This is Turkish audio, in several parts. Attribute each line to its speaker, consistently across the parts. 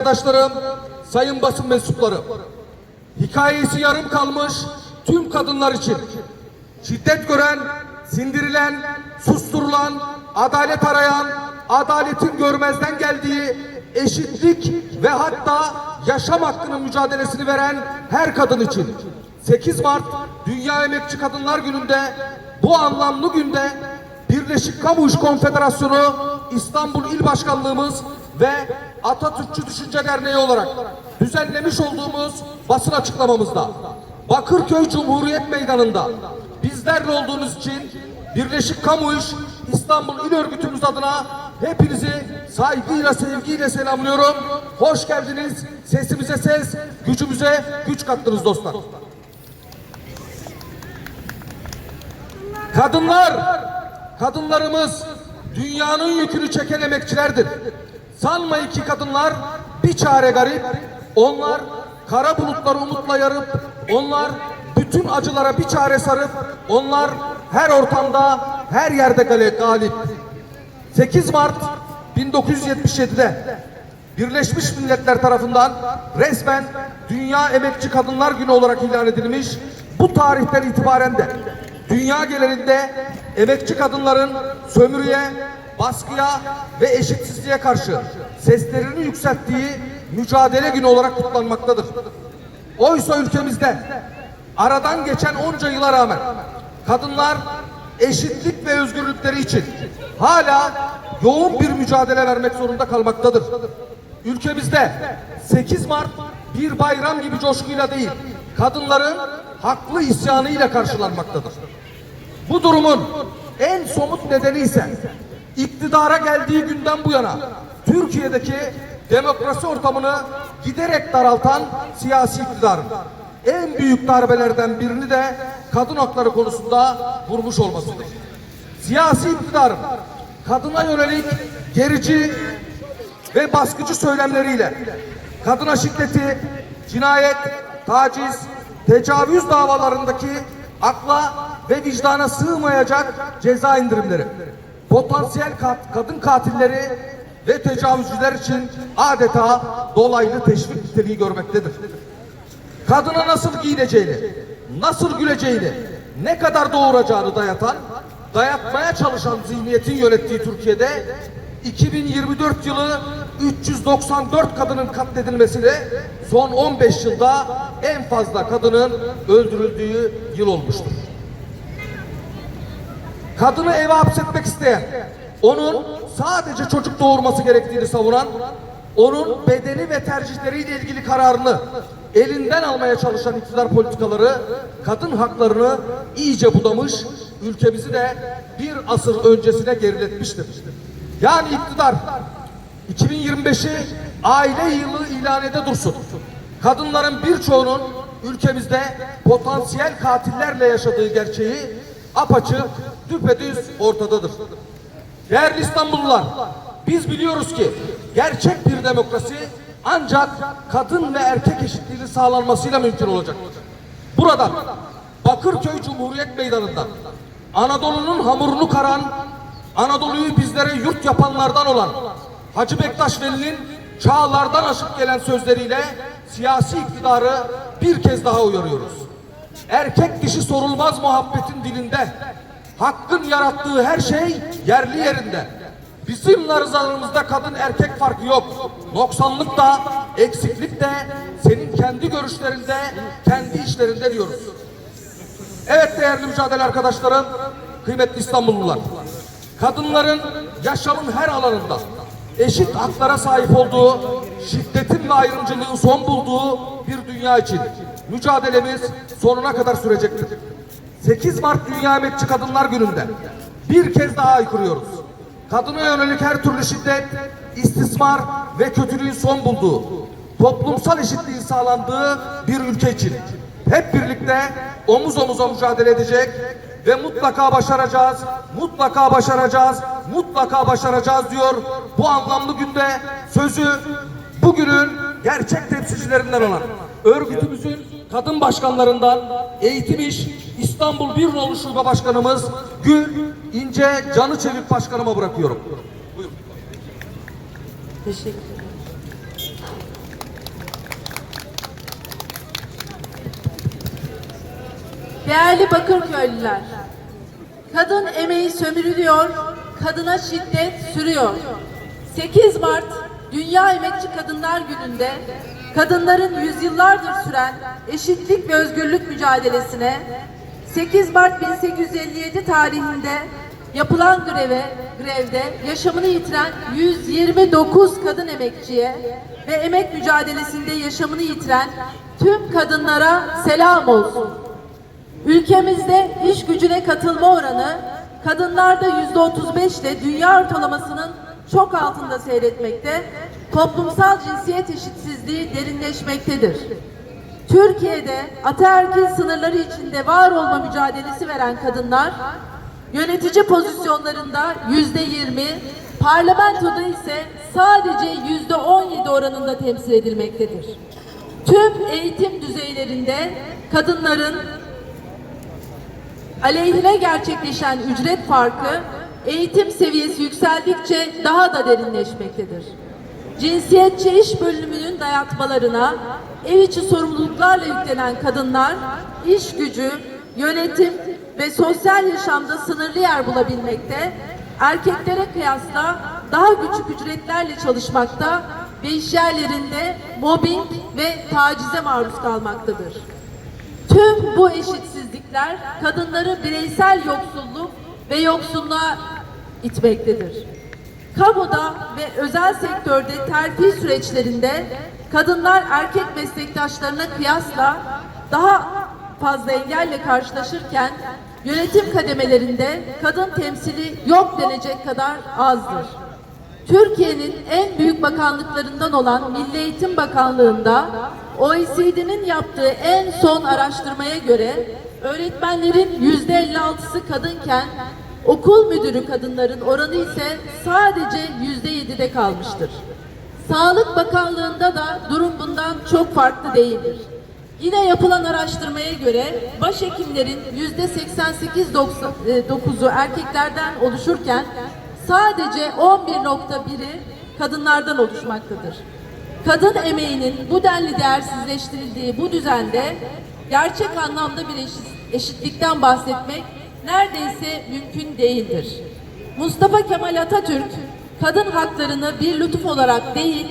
Speaker 1: Arkadaşlarım, sayın basın mensupları, hikayesi yarım kalmış tüm kadınlar için şiddet gören, sindirilen, susturulan, adalet arayan, adaletin görmezden geldiği eşitlik ve hatta yaşam hakkının mücadelesini veren her kadın için 8 Mart Dünya Emekçi Kadınlar Günü'nde bu anlamlı günde Birleşik Kamu İş Konfederasyonu İstanbul İl Başkanlığımız ve Atatürkçü Düşünce Derneği olarak düzenlemiş olduğumuz basın açıklamamızda Bakırköy Cumhuriyet Meydanı'nda bizlerle olduğunuz için Birleşik Kamu İş İstanbul İl Örgütümüz adına hepinizi saygıyla sevgiyle selamlıyorum. Hoş geldiniz. Sesimize ses, gücümüze güç kattınız dostlar. Kadınlar, kadınlarımız dünyanın yükünü çeken emekçilerdir. Sanmayın ki kadınlar bir çare garip, onlar kara bulutları umutla yarıp, onlar bütün acılara bir çare sarıp, onlar her ortamda, her yerde galip. 8 Mart 1977'de Birleşmiş Milletler tarafından resmen Dünya Emekçi Kadınlar Günü olarak ilan edilmiş. Bu tarihten itibaren de dünya genelinde emekçi kadınların sömürüye, baskıya ve eşitsizliğe karşı seslerini yükselttiği mücadele günü olarak kutlanmaktadır. Oysa ülkemizde aradan geçen onca yıla rağmen kadınlar eşitlik ve özgürlükleri için hala yoğun bir mücadele vermek zorunda kalmaktadır. Ülkemizde 8 Mart bir bayram gibi coşkuyla değil, kadınların haklı isyanıyla karşılanmaktadır. Bu durumun en somut nedeni ise iktidara geldiği günden bu yana Türkiye'deki demokrasi ortamını giderek daraltan siyasi iktidarın en büyük darbelerden birini de kadın hakları konusunda vurmuş olmasıdır. Siyasi iktidarın kadına yönelik gerici ve baskıcı söylemleriyle kadına şiddeti, cinayet, taciz, tecavüz davalarındaki akla ve vicdana sığmayacak ceza indirimleri, potansiyel kat- kadın katilleri ve tecavüzcüler için adeta dolaylı teşvik niteliği görmektedir. Kadına nasıl giyineceğini, nasıl güleceğini, ne kadar doğuracağını dayatan, dayatmaya çalışan zihniyetin yönettiği Türkiye'de 2024 yılı 394 kadının katledilmesiyle son 15 yılda en fazla kadının öldürüldüğü yıl olmuştur. Kadını eve hapsetmek isteyen, onun sadece çocuk doğurması gerektiğini savunan, onun bedeni ve tercihleriyle ilgili kararını elinden almaya çalışan iktidar politikaları kadın haklarını iyice budamış, ülkemizi de bir asır öncesine geriletmiştir. Yani iktidar 2025'i aile yılı ilan ede dursun. Kadınların birçoğunun ülkemizde potansiyel katillerle yaşadığı gerçeği apaçık, düpedüz ortadadır. Değerli İstanbullular, biz biliyoruz ki gerçek bir demokrasi ancak kadın ve erkek eşitliğinin sağlanmasıyla mümkün olacak. Buradan Bakırköy Cumhuriyet Meydanı'ndan Anadolu'nun hamurunu karan, Anadolu'yu bizlere yurt yapanlardan olan Hacı Bektaş Veli'nin çağlardan aşıp gelen sözleriyle siyasi iktidarı bir kez daha uyarıyoruz. Erkek dişi sorulmaz muhabbetin dilinde hakkın yarattığı her şey yerli yerinde. Bizim narzlarımızda kadın erkek farkı yok. Noksanlık da, eksiklik de senin kendi görüşlerinde, kendi işlerinde diyoruz. Evet değerli mücadele arkadaşlarım, kıymetli İstanbullular. Kadınların yaşamın her alanında eşit haklara sahip olduğu, şiddetin ve ayrımcılığın son bulduğu bir dünya için mücadelemiz sonuna kadar sürecektir. 8 Mart Dünya Emekçi Kadınlar Günü'nde bir kez daha aykırıyoruz. Kadına yönelik her türlü şiddet, istismar ve kötülüğün son bulduğu, toplumsal eşitliğin sağlandığı bir ülke için hep birlikte omuz omuza mücadele edecek ve mutlaka başaracağız, mutlaka başaracağız, mutlaka başaracağız diyor. Bu anlamlı günde sözü bugünün gerçek temsilcilerinden olan örgütümüzün kadın başkanlarından Eğitim İş İstanbul Bir Nolu Şube Başkanımız Gül İnce Canı Çevik Başkanıma bırakıyorum.
Speaker 2: Buyurun. Teşekkür. Değerli Bakırköylüler, kadın emeği sömürülüyor, kadına şiddet sürüyor. 8 Mart Dünya Emekçi Kadınlar Günü'nde kadınların yüzyıllardır süren eşitlik ve özgürlük mücadelesine 8 Mart 1857 tarihinde yapılan greve, grevde yaşamını yitiren 129 kadın emekçiye ve emek mücadelesinde yaşamını yitiren tüm kadınlara selam olsun. Ülkemizde iş gücüne katılma oranı kadınlarda yüzde 35 ile dünya ortalamasının çok altında seyretmekte, toplumsal cinsiyet eşitsizliği derinleşmektedir. Türkiye'de ataerkil sınırları içinde var olma mücadelesi veren kadınlar, yönetici pozisyonlarında yüzde 20, parlamentoda ise sadece yüzde 17 oranında temsil edilmektedir. Tüm eğitim düzeylerinde kadınların aleyhine gerçekleşen ücret farkı eğitim seviyesi yükseldikçe daha da derinleşmektedir. Cinsiyetçi iş bölümünün dayatmalarına ev içi sorumluluklarla yüklenen kadınlar iş gücü, yönetim ve sosyal yaşamda sınırlı yer bulabilmekte, erkeklere kıyasla daha küçük ücretlerle çalışmakta ve iş yerlerinde mobbing ve tacize maruz kalmaktadır. Tüm bu eşitsizlikler kadınları bireysel yoksulluk ve yoksulluğa itmektedir. Kamuda ve özel sektörde terfi süreçlerinde kadınlar erkek meslektaşlarına kıyasla daha fazla engelle karşılaşırken yönetim kademelerinde kadın temsili yok denecek kadar azdır. Türkiye'nin en büyük bakanlıklarından olan Milli Eğitim Bakanlığı'nda OECD'nin yaptığı en son araştırmaya göre öğretmenlerin yüzde 56'sı kadınken okul müdürü kadınların oranı ise sadece yüzde 7'de kalmıştır. Sağlık Bakanlığı'nda da durum bundan çok farklı değildir. Yine yapılan araştırmaya göre başhekimlerin yüzde 88.9'u erkeklerden oluşurken sadece 11.1'i kadınlardan oluşmaktadır. Kadın emeğinin bu denli değersizleştirildiği bu düzende gerçek anlamda bir eşit- eşitlikten bahsetmek neredeyse mümkün değildir. Mustafa Kemal Atatürk kadın haklarını bir lütuf olarak değil,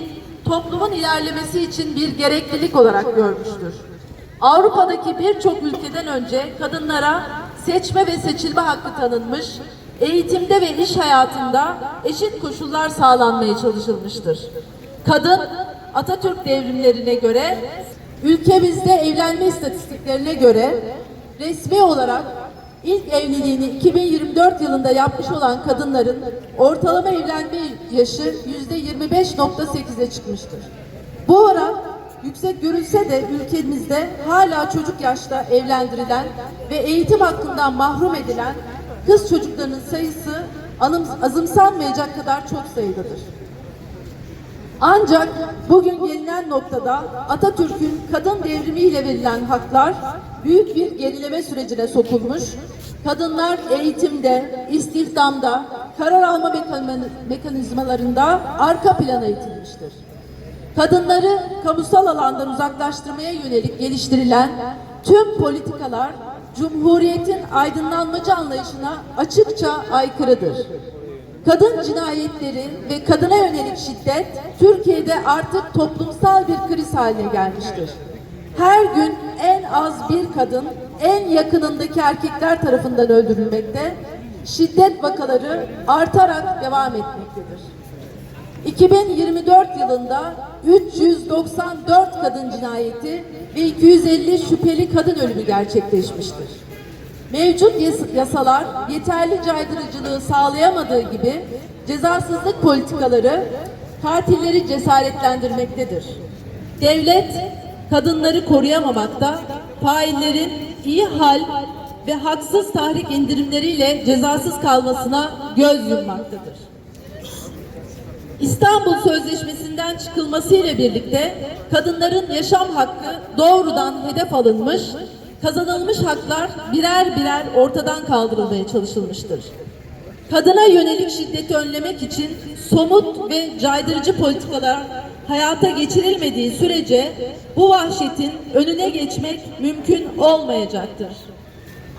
Speaker 2: toplumun ilerlemesi için bir gereklilik olarak görmüştür. Avrupa'daki birçok ülkeden önce kadınlara seçme ve seçilme hakkı tanınmış, eğitimde ve iş hayatında eşit koşullar sağlanmaya çalışılmıştır. Kadın Atatürk devrimlerine göre ülkemizde evlenme istatistiklerine göre resmi olarak ilk evliliğini 2024 yılında yapmış olan kadınların ortalama evlenme yaşı %25.8'e çıkmıştır. Bu oran yüksek görülse de ülkemizde hala çocuk yaşta evlendirilen ve eğitim hakkından mahrum edilen kız çocuklarının sayısı azımsanmayacak kadar çok sayıdadır. Ancak bugün gelinen noktada Atatürk'ün kadın devrimiyle verilen haklar büyük bir gerileme sürecine sokulmuş. Kadınlar eğitimde, istihdamda, karar alma mekan- mekanizmalarında arka plana itilmiştir. Kadınları kamusal alandan uzaklaştırmaya yönelik geliştirilen tüm politikalar Cumhuriyet'in aydınlanmacı anlayışına açıkça aykırıdır. Kadın cinayetleri ve kadına yönelik şiddet Türkiye'de artık toplumsal bir kriz haline gelmiştir. Her gün en az bir kadın en yakınındaki erkekler tarafından öldürülmekte, şiddet vakaları artarak devam etmektedir. 2024 yılında 394 kadın cinayeti ve 250 şüpheli kadın ölümü gerçekleşmiştir. Mevcut yas- yasalar yeterli caydırıcılığı sağlayamadığı gibi cezasızlık politikaları katilleri cesaretlendirmektedir. Devlet kadınları koruyamamakta, faillerin iyi hal ve haksız tahrik indirimleriyle cezasız kalmasına göz yummaktadır. İstanbul Sözleşmesi'nden çıkılmasıyla birlikte kadınların yaşam hakkı doğrudan hedef alınmış, kazanılmış haklar birer birer ortadan kaldırılmaya çalışılmıştır. Kadına yönelik şiddeti önlemek için somut ve caydırıcı politikalar hayata geçirilmediği sürece bu vahşetin önüne geçmek mümkün olmayacaktır.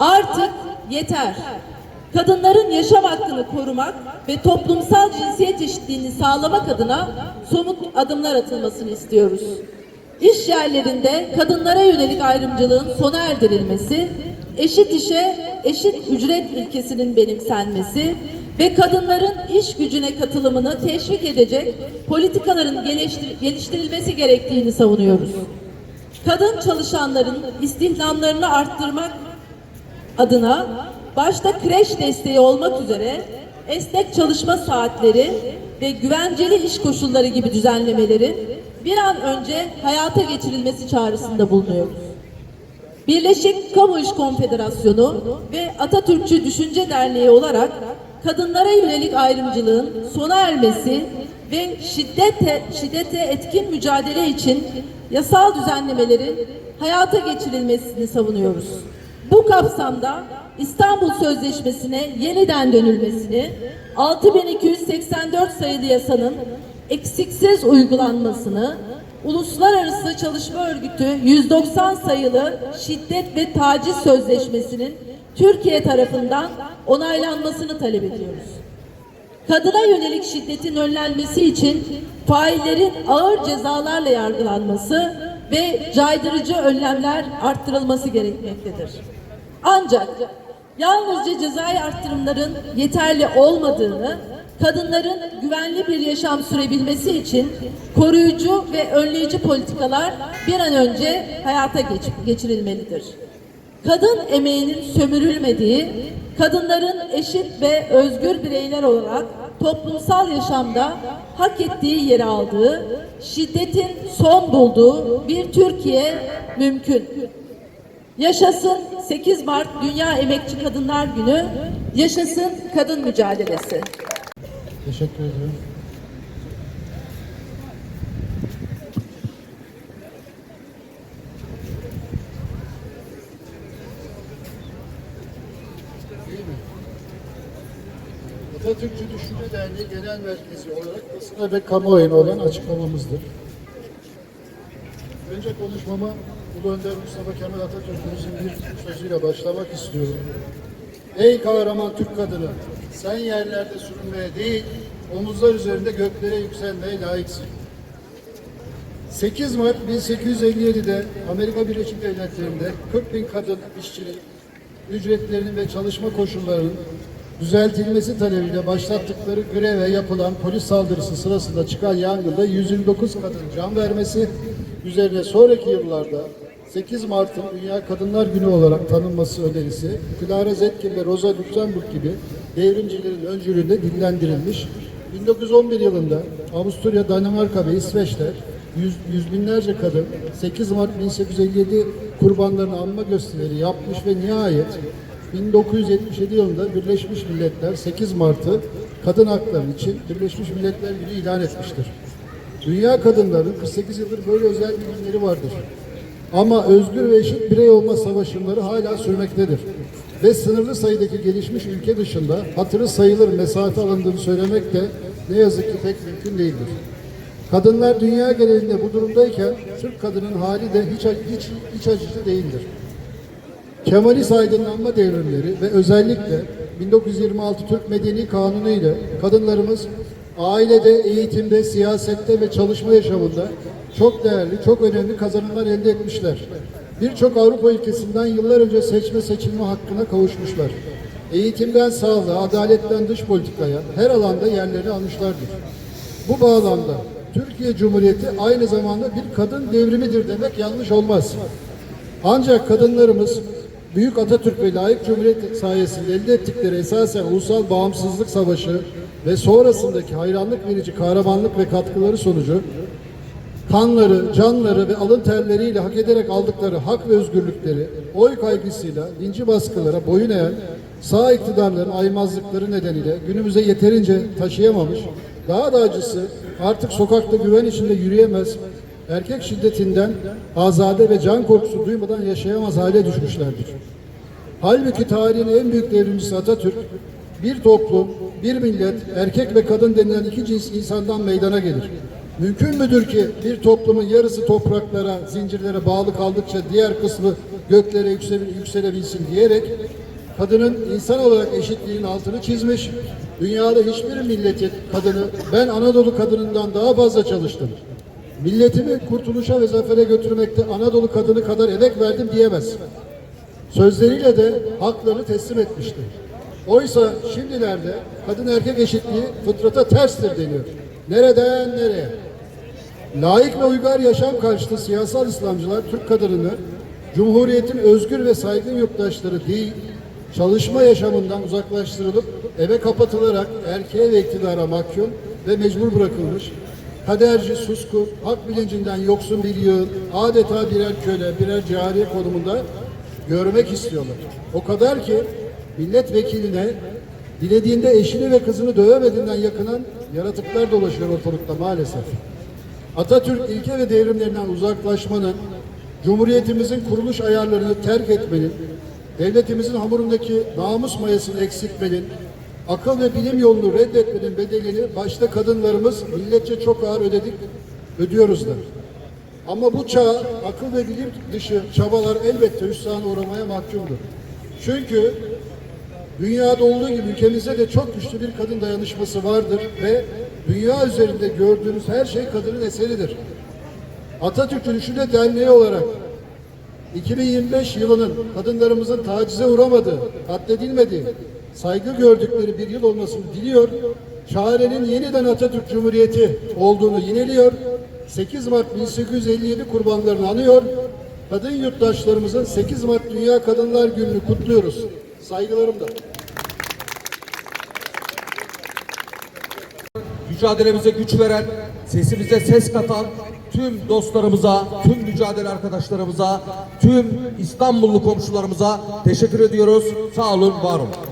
Speaker 2: Artık yeter. Kadınların yaşam hakkını korumak ve toplumsal cinsiyet eşitliğini sağlamak adına somut adımlar atılmasını istiyoruz. İş yerlerinde kadınlara yönelik ayrımcılığın sona erdirilmesi, eşit işe eşit ücret ilkesinin benimsenmesi ve kadınların iş gücüne katılımını teşvik edecek politikaların geliştir- geliştirilmesi gerektiğini savunuyoruz. Kadın çalışanların istihdamlarını arttırmak adına başta kreş desteği olmak üzere esnek çalışma saatleri ve güvenceli iş koşulları gibi düzenlemelerin bir an önce hayata geçirilmesi çağrısında bulunuyoruz. Birleşik Kamu İş Konfederasyonu ve Atatürkçü Düşünce Derneği olarak kadınlara yönelik ayrımcılığın sona ermesi ve şiddete, şiddete etkin mücadele için yasal düzenlemelerin hayata geçirilmesini savunuyoruz. Bu kapsamda İstanbul Sözleşmesi'ne yeniden dönülmesini, 6284 sayılı yasanın eksiksiz uygulanmasını, Uluslararası Çalışma Örgütü 190 sayılı Şiddet ve Taciz Sözleşmesi'nin Türkiye tarafından onaylanmasını talep ediyoruz. Kadına yönelik şiddetin önlenmesi için faillerin ağır cezalarla yargılanması ve caydırıcı önlemler arttırılması gerekmektedir. Ancak yalnızca cezai arttırımların yeterli olmadığını, kadınların güvenli bir yaşam sürebilmesi için koruyucu ve önleyici politikalar bir an önce hayata geç- geçirilmelidir. Kadın emeğinin sömürülmediği, kadınların eşit ve özgür bireyler olarak toplumsal yaşamda hak ettiği yeri aldığı, şiddetin son bulduğu bir Türkiye mümkün. Yaşasın 8 Mart Dünya Emekçi Kadınlar Günü, yaşasın kadın mücadelesi.
Speaker 3: Teşekkür mi? Atatürkçü Düşünce Derneği Genel Merkezi olarak basına ve kamuoyuna olan açıklamamızdır. Önce konuşmama Ulu Önder Mustafa Kemal Atatürk'ümüzün bir sözüyle başlamak istiyorum. Ey kahraman Türk kadını, sen yerlerde sürünmeye değil, omuzlar üzerinde göklere yükselmeye layıksın. 8 Mart 1857'de Amerika Birleşik Devletleri'nde 40 bin kadın işçinin ücretlerinin ve çalışma koşullarının düzeltilmesi talebiyle başlattıkları greve yapılan polis saldırısı sırasında çıkan yangında 129 kadın can vermesi üzerine sonraki yıllarda 8 Mart'ın Dünya Kadınlar Günü olarak tanınması önerisi Clara Zetkin ve Rosa Luxemburg gibi devrimcilerin öncülüğünde dillendirilmiş. 1911 yılında Avusturya, Danimarka ve İsveç'te yüz, yüz binlerce kadın 8 Mart 1857 kurbanlarını anma gösterileri yapmış ve nihayet 1977 yılında Birleşmiş Milletler 8 Mart'ı kadın hakları için Birleşmiş Milletler Günü ilan etmiştir. Dünya kadınlarının 48 yıldır böyle özel bir günleri vardır. Ama özgür ve eşit birey olma savaşımları hala sürmektedir. Ve sınırlı sayıdaki gelişmiş ülke dışında hatırı sayılır mesafe alındığını söylemek de ne yazık ki pek mümkün değildir. Kadınlar dünya genelinde bu durumdayken Türk kadının hali de hiç, hiç, hiç acıcı değildir. Kemalist aydınlanma devrimleri ve özellikle 1926 Türk Medeni Kanunu ile kadınlarımız ailede, eğitimde, siyasette ve çalışma yaşamında çok değerli, çok önemli kazanımlar elde etmişler. Birçok Avrupa ülkesinden yıllar önce seçme seçilme hakkına kavuşmuşlar. Eğitimden sağlığa, adaletten dış politikaya her alanda yerlerini almışlardır. Bu bağlamda Türkiye Cumhuriyeti aynı zamanda bir kadın devrimidir demek yanlış olmaz. Ancak kadınlarımız Büyük Atatürk ve layık Cumhuriyet sayesinde elde ettikleri esasen ulusal bağımsızlık savaşı ve sonrasındaki hayranlık verici kahramanlık ve katkıları sonucu kanları, canları ve alın terleriyle hak ederek aldıkları hak ve özgürlükleri oy kaygısıyla dinci baskılara boyun eğen sağ iktidarların aymazlıkları nedeniyle günümüze yeterince taşıyamamış, daha da acısı artık sokakta güven içinde yürüyemez, erkek şiddetinden azade ve can korkusu duymadan yaşayamaz hale düşmüşlerdir. Halbuki tarihin en büyük devrimcisi Atatürk, bir toplum, bir millet, erkek ve kadın denilen iki cins insandan meydana gelir. Mümkün müdür ki bir toplumun yarısı topraklara, zincirlere bağlı kaldıkça diğer kısmı göklere yüksele- yükselebilsin diyerek kadının insan olarak eşitliğin altını çizmiş. Dünyada hiçbir milletin kadını ben Anadolu kadınından daha fazla çalıştım. Milletimi kurtuluşa ve zafere götürmekte Anadolu kadını kadar emek verdim diyemez. Sözleriyle de haklarını teslim etmişti. Oysa şimdilerde kadın erkek eşitliği fıtrata terstir deniyor. Nereden nereye? Layık ve uygar yaşam karşıtı siyasal İslamcılar Türk kadınını Cumhuriyet'in özgür ve saygın yurttaşları değil, çalışma yaşamından uzaklaştırılıp eve kapatılarak erkeğe ve iktidara mahkum ve mecbur bırakılmış, kaderci, susku, hak bilincinden yoksun bir yığın, adeta birer köle, birer cariye konumunda görmek istiyorlar. O kadar ki milletvekiline dilediğinde eşini ve kızını dövemediğinden yakınan yaratıklar dolaşıyor ortalıkta maalesef. Atatürk ilke ve devrimlerinden uzaklaşmanın, Cumhuriyetimizin kuruluş ayarlarını terk etmenin, devletimizin hamurundaki namus mayasını eksiltmenin, akıl ve bilim yolunu reddetmenin bedelini başta kadınlarımız milletçe çok ağır ödedik, ödüyoruz da. Ama bu çağ akıl ve bilim dışı çabalar elbette hüsrana uğramaya mahkumdur. Çünkü dünyada olduğu gibi ülkemizde de çok güçlü bir kadın dayanışması vardır ve dünya üzerinde gördüğünüz her şey kadının eseridir. Atatürk Dönüşümde Derneği olarak 2025 yılının kadınlarımızın tacize uğramadığı, katledilmediği, saygı gördükleri bir yıl olmasını diliyor. Çarenin yeniden Atatürk Cumhuriyeti olduğunu yineliyor. 8 Mart 1857 kurbanlarını anıyor. Kadın yurttaşlarımızın 8 Mart Dünya Kadınlar Günü'nü kutluyoruz. Saygılarımla.
Speaker 1: mücadelemize güç veren, sesimize ses katan tüm dostlarımıza, tüm mücadele arkadaşlarımıza, tüm İstanbullu komşularımıza teşekkür ediyoruz. Sağ olun, var olun.